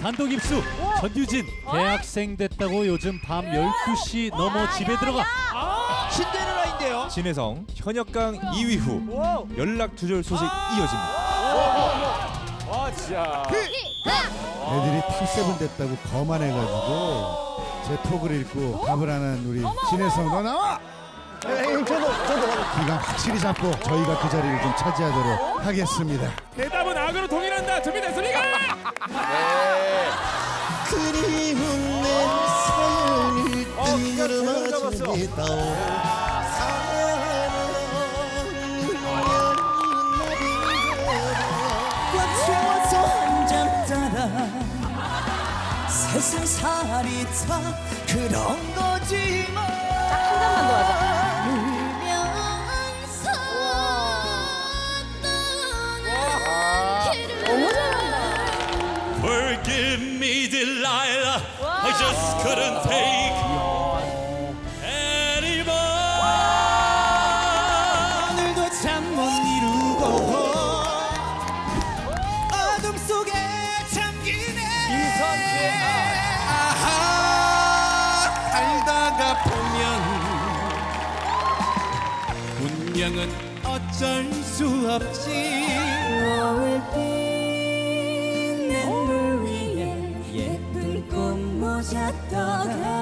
단독 입수. 전유진 대학생 됐다고 요즘 밤 12시 넘어 집에 들어가. 신데렐라인데요. 신혜성 현역강 2위 후. 연락 두절 소식 이어집니다. 아 진짜. 애들이 탑세븐 됐다고 거만해가지고 제 톡을 읽고 답을 하는 우리 진혜성 너 나와! 기가 확실히 잡고 저희가 그 자리를 좀 차지하도록 하겠습니다. 대답은 악으로 동일한다. 준비됐습니까? 그리운 내 어, 잡았어. 뜯어줍니다 꽉 채워서 한장 따라 세상 살이 다 그런 거지만 Forgive me, Delilah. I just couldn't take anymore. 오늘도 잠 못 이루고 어둠 속에 잠기네 이선재. 아하 살다가 보면 운명은 어쩔 수 없지 너를 ちゃった